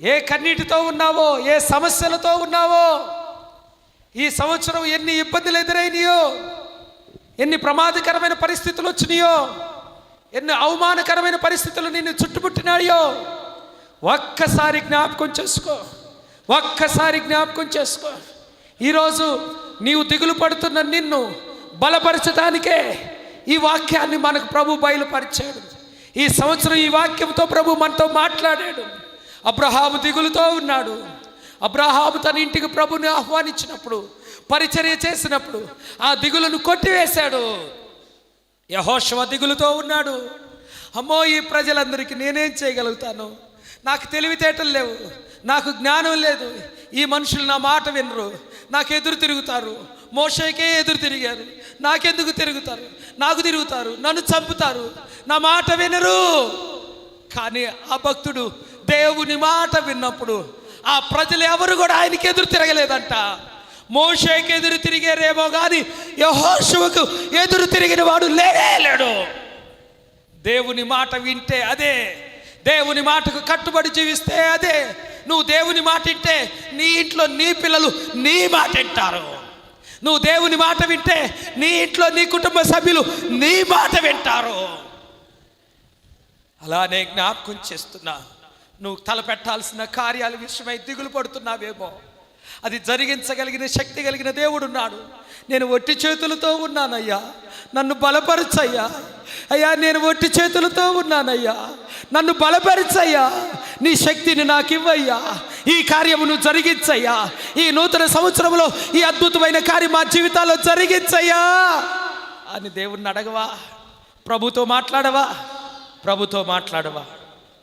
ఏ కన్నీటితో ఉన్నావో ఏ సమస్యలతో ఉన్నావో ఈ సంవత్సరం ఎన్ని ఇబ్బందులు ఎదురైనాయో ఎన్ని ప్రమాదకరమైన పరిస్థితులు వచ్చినాయో ఎన్ని అవమానకరమైన పరిస్థితులు నిన్ను చుట్టుముట్టినాయో ఒక్కసారి జ్ఞాపకం చేసుకో. ఒక్కసారి జ్ఞాపకం చేసుకో. ఈరోజు నీవు దిగులు పడుతున్న నిన్ను బలపరచడానికే ఈ వాక్యాన్ని మనకు ప్రభు బయలుపరిచాడు. ఈ సంవత్సరం ఈ వాక్యంతో ప్రభు మనతో మాట్లాడాడు. అబ్రహాము దిగులుతో ఉన్నాడు. అబ్రహాము తన ఇంటికి ప్రభుని ఆహ్వానించినప్పుడు పరిచర్య చేసినప్పుడు ఆ దిగులను కొట్టివేశాడు. యహోశవ దిగులుతో ఉన్నాడు. అమ్మో ఈ ప్రజలందరికీ నేనేం చేయగలుగుతాను? నాకు తెలివితేటలు లేవు. నాకు జ్ఞానం లేదు. ఈ మనుషులు నా మాట వినరు. నాకు ఎదురు తిరుగుతారు. మోషేకే ఎదురు తిరిగారు. నాకెందుకు తిరుగుతారు? నాకు తిరుగుతారు. నన్ను చంపుతారు. నా మాట వినరు. కానీ ఆ భక్తుడు దేవుని మాట విన్నప్పుడు ఆ ప్రజలు ఎవరు కూడా ఆయనకి ఎదురు తిరగలేదంట. మోషేకి ఎదురు తిరిగారేమో కానీ యహోశువకు ఎదురు తిరిగిన వాడు లేడు దేవుని మాట వింటే అదే. దేవుని మాటకు కట్టుబడి జీవిస్తే అదే. నువ్వు దేవుని మాట వింటే నీ ఇంట్లో నీ పిల్లలు నీ మాట వింటారు. నువ్వు దేవుని మాట వింటే నీ ఇంట్లో నీ కుటుంబ సభ్యులు నీ మాట వింటారు. అలానే జ్ఞాపకం చేస్తున్నా. నువ్వు తలపెట్టాల్సిన కార్యాల విషయమై దిగులు పడుతున్నావేమో. అది జరిగించగలిగిన శక్తి కలిగిన దేవుడు ఉన్నాడు. నేను ఒట్టి చేతులతో ఉన్నానయ్యా. నన్ను బలపరచయ్యా. అయ్యా నేను ఒట్టి చేతులతో ఉన్నానయ్యా. నన్ను బలపరచయ్యా. నీ శక్తిని నాకు ఇవ్వయ్యా ఈ కార్యమును జరిగించయ్యా. ఈ నూతన సంవత్సరంలో ఈ అద్భుతమైన కార్యం మా జీవితాల్లో జరిగించయ్యా. అని దేవుణ్ణి అడగవా? ప్రభుతో మాట్లాడవా? ప్రభుతో మాట్లాడవా?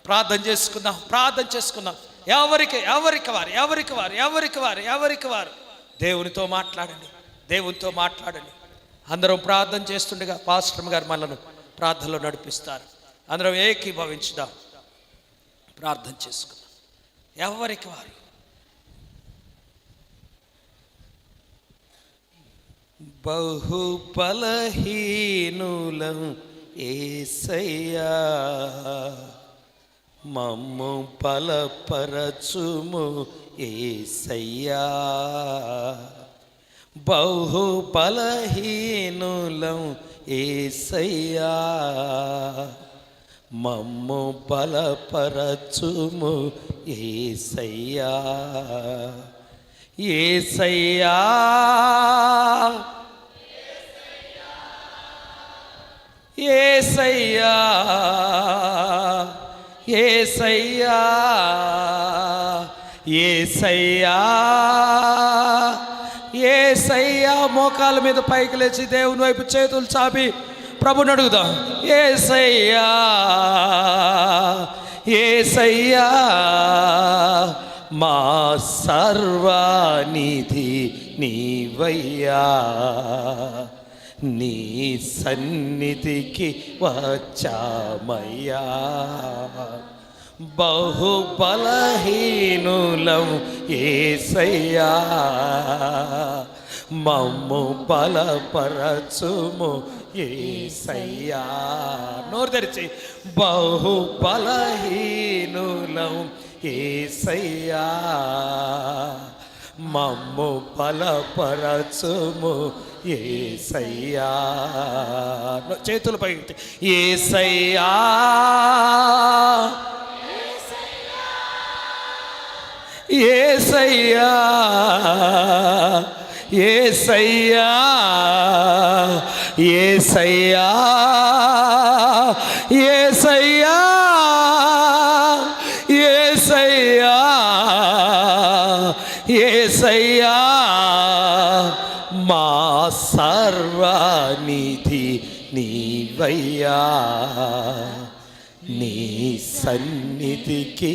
ప్రార్థన చేసుకుందాం ప్రార్థన చేసుకుందాం. ఎవరికి ఎవరికి వారు ఎవరికి వారు ఎవరికి వారు ఎవరికి వారు? దేవునితో మాట్లాడండి దేవునితో మాట్లాడండి. అందరం ప్రార్థన చేస్తుండగా పాస్టర్ గారు మనను ప్రార్థనలో నడిపిస్తారు. అందరం ఏకీభవించుదాం. ప్రార్థన చేసుకుందాం. ఎవరికి వారు? బహు బలహీనులం ఏసయ్యా. మమ్ము బలపరచుము ఏసయ్యా. బహు బలహీనులం ఏసయ్యా. మమ్ము బలపరచుము ఏసయ్యా. ఏసయ్యా. ఏసయ్యా. ఏసయ్యా ఏసయ్యా మోకాల మీద పైకి లేచి దేవుని వైపు చేతులు చాపి ప్రభుని అడుగుదాం. ఏసయ్యా ఏసయ్యా మా సర్వానిధి నీవయ్యా నీ సన్నిధికి వచ్చామయ్యా. బహు బలహీనులం ఏసయ్యా. మమ్ము బలపరచుము ఏసయ్యా. నోరు తెరిచి. బహు బలహీనులం ఏసయ్యా. మమ్ము బలపరచుము ఏసయ్యా. చేతులు పైకి ఏసయ్యా. ఏసయ్యా ఏసయ్యా ఏసయ్యా ఏసయ్యా ఏసయ్యా ఏసయ్యా మా సర్వనిధి నీవయ్యా నీ సన్నిధికి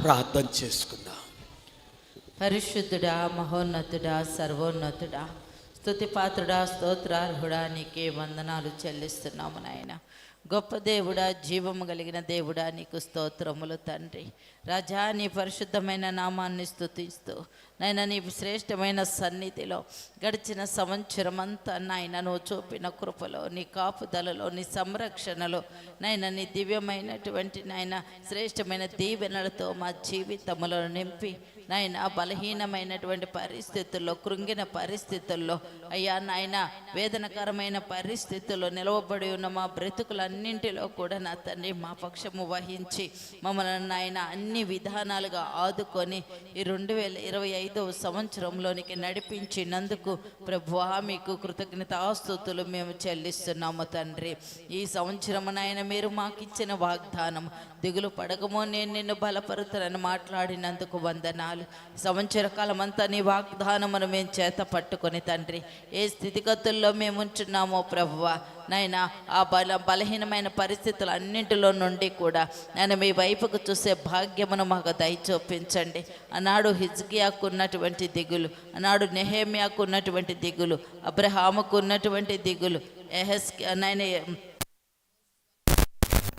ప్రార్థన చేసుకుందాం. పరిశుద్ధుడా మహోన్నతుడా సర్వోన్నతుడా స్థుతిపాత్రుడా స్తోత్రార్హుడా నీకే వందనాలు చెల్లిస్తున్నాము నాయన. గొప్ప దేవుడా జీవము కలిగిన దేవుడా నీకు స్తోత్రములు తండ్రి. రాజా నీ పరిశుద్ధమైన నామాన్ని స్థుతిస్తూ నాయన నీ శ్రేష్టమైన సన్నిధిలో గడిచిన సంవత్సరం అంతా నాయన నువ్వు చూపిన కృపలో నీ కాపుదలలో నీ సంరక్షణలో నాయన నీ దివ్యమైనటువంటి నాయన శ్రేష్టమైన దీవెనలతో మా జీవితములను నింపి నాయన బలహీనమైనటువంటి పరిస్థితుల్లో కృంగిన పరిస్థితుల్లో అయ్యా నాయన వేదనకరమైన పరిస్థితుల్లో నిలవబడి ఉన్న మా బ్రతుకులన్నింటిలో కూడా నా తండ్రి మా పక్షము వహించి మమ్మల్ని నాయన అన్ని విధానాలుగా ఆదుకొని ఈ రెండు వేల ఇరవై ఐదవ సంవత్సరంలోనికి నడిపించినందుకు ప్రభువా మీకు కృతజ్ఞతాస్తుతులు మేము చెల్లిస్తున్నాము తండ్రి. ఈ సంవత్సరం నాయన మీరు మాకు ఇచ్చిన వాగ్దానం దిగులు పడకమో నేను నిన్ను బలపరుతానని మాట్లాడినందుకు వందనాలు. సంవత్సర కాలం అంతా నీ వాగ్దానమును మేము చేత పట్టుకొని తండ్రి ఏ స్థితిగతుల్లో మేము ఉంచున్నామో ప్రభువా నాయన ఆ బల బలహీనమైన పరిస్థితులు అన్నింటిలో నుండి కూడా నేను మీ వైపుకు చూసే భాగ్యమును మాకు దయచూపించండి. ఆనాడు హిజ్కియాకు ఉన్నటువంటి దిగులు ఆనాడు నెహేమియాకు ఉన్నటువంటి దిగులు అబ్రహాముకు ఉన్నటువంటి దిగులు ఎహెస్ నాయన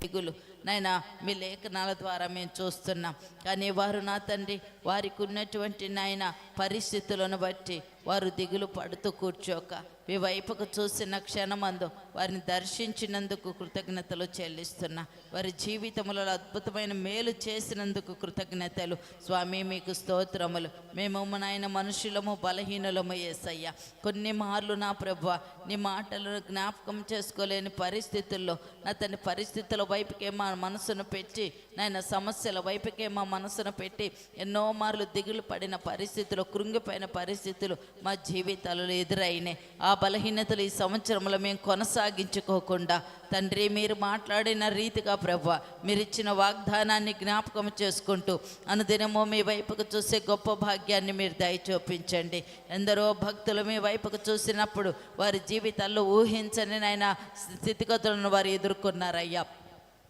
దిగులు. నాయన మీ లేఖనాల ద్వారా మేము చూస్తున్నాం. కానీ వారు నా తండ్రి వారికి ఉన్నటువంటి నాయన పరిస్థితులను బట్టి వారు దిగులు పడుతూ కూర్చోక మీ వైపుకు చూసిన క్షణమందు వారిని దర్శించినందుకు కృతజ్ఞతలు చెల్లిస్తున్నా. వారి జీవితంలో అద్భుతమైన మేలు చేసినందుకు కృతజ్ఞతలు. స్వామి మీకు స్తోత్రములు. మేము నాయన మనుషులము బలహీనులము ఏసయ్యా. కొన్ని మార్లు నా ప్రభు నీ మాటలను జ్ఞాపకం చేసుకోలేని పరిస్థితుల్లో నా తన పరిస్థితుల వైపుకే మా మనసును పెట్టి నాయన సమస్యల వైపుకే మా మనసును పెట్టి ఎన్నో మార్లు దిగులు పడిన పరిస్థితులు కృంగిపోయిన పరిస్థితులు మా జీవితాలలో ఎదురైనాయి. ఆ బలహీనతలు ఈ సంవత్సరంలో మేము కొనసాగించుకోకుండా తండ్రి మీరు మాట్లాడిన రీతిగా ప్రభు మీరు ఇచ్చిన వాగ్దానాన్ని జ్ఞాపకం చేసుకుంటూ అనుదినము మీ వైపుకు చూసే గొప్ప భాగ్యాన్ని మీరు దయచూపించండి ఎందరో భక్తులు మీ వైపుకు చూసినప్పుడు వారి జీవితాల్లో ఊహించని నాయన స్థితిగతులను వారు ఎదుర్కొన్నారయ్యా.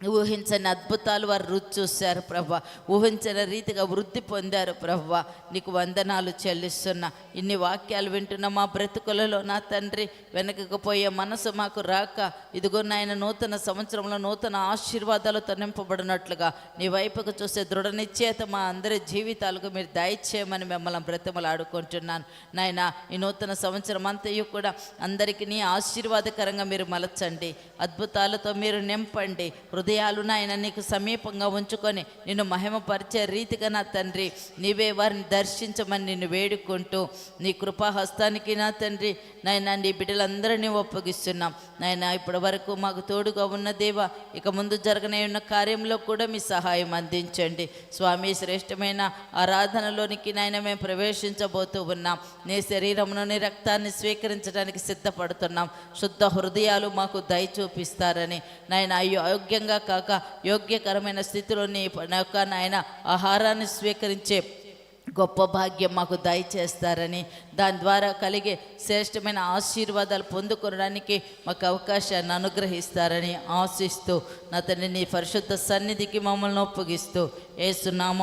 ఊహించని అద్భుతాలు వారు రుచి చూశారు ప్రభా. ఊహించని రీతిగా వృద్ధి పొందారు ప్రభా. నీకు వందనాలు చెల్లిస్తున్నా. ఇన్ని వాక్యాలు వింటున్న మా బ్రతుకులలో నా తండ్రి వెనకకపోయే మనసు మాకు రాక ఇదిగో నాయన నూతన సంవత్సరంలో నూతన ఆశీర్వాదాలతో నింపబడినట్లుగా నీ వైపుకు చూసే దృఢ నిశ్చేత మా అందరి జీవితాలకు మీరు దయచేయమని మిమ్మల్ని బ్రతిమలాడుకుంటున్నాను. నాయన ఈ నూతన సంవత్సరం అంతయు కూడా అందరికీ నీ ఆశీర్వాదకరంగా మీరు మలచండి. అద్భుతాలతో మీరు నింపండి. హృదయ హృదయాలు నాయన నీకు సమీపంగా ఉంచుకొని నిన్ను మహిమపరిచే రీతిగా నా తండ్రి నీవే వారిని దర్శించమని నిన్ను వేడుకుంటూ నీ కృపాహస్తానికి నా తండ్రి నాయన నీ బిడ్డలందరినీ ఒప్పగిస్తున్నాం. నాయన ఇప్పటి వరకు మాకు తోడుగా ఉన్న దేవ ఇక ముందు జరగనే ఉన్న కార్యంలో కూడా మీ సహాయం అందించండి. స్వామి శ్రేష్టమైన ఆరాధనలోనికి నాయన మేము ప్రవేశించబోతూ ఉన్నాం. నీ శరీరంలోని నీ రక్తాన్ని స్వీకరించడానికి సిద్ధపడుతున్నాం. శుద్ధ హృదయాలు మాకు దయ చూపిస్తారని నాయన అయోగ్యంగా కాక యోగ్యకరమైన స్థితిలో నీ యొక్క నాయన ఆహారాన్ని స్వీకరించే గొప్ప భాగ్యం మాకు దయచేస్తారని దాని ద్వారా కలిగే శ్రేష్టమైన ఆశీర్వాదాలు పొందుకోవడానికి మాకు అవకాశాన్ని అనుగ్రహిస్తారని ఆశిస్తూ నా తండ్రి నీ పరిశుద్ధ సన్నిధికి మమ్మల్ని ఒప్పగిస్తూ ఏసునామం